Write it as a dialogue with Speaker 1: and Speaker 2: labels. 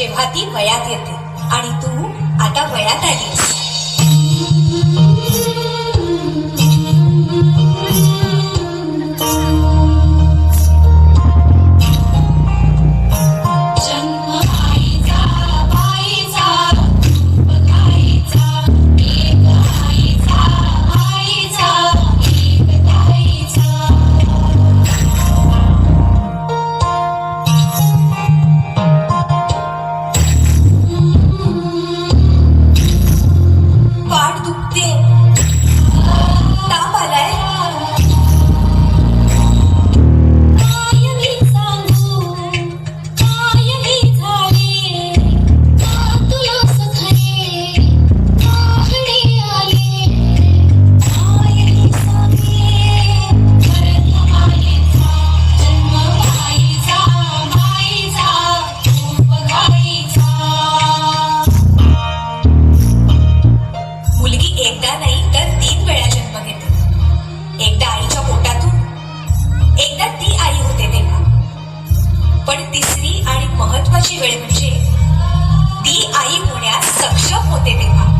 Speaker 1: जेव्हा ती वयात येते. आणि तू आता वयात आलीस. एकदा ती आई होते तेव्हा. पण तिसरी आणि महत्वाची वेळ म्हणजे ती आई होण्यास सक्षम होते तेव्हा.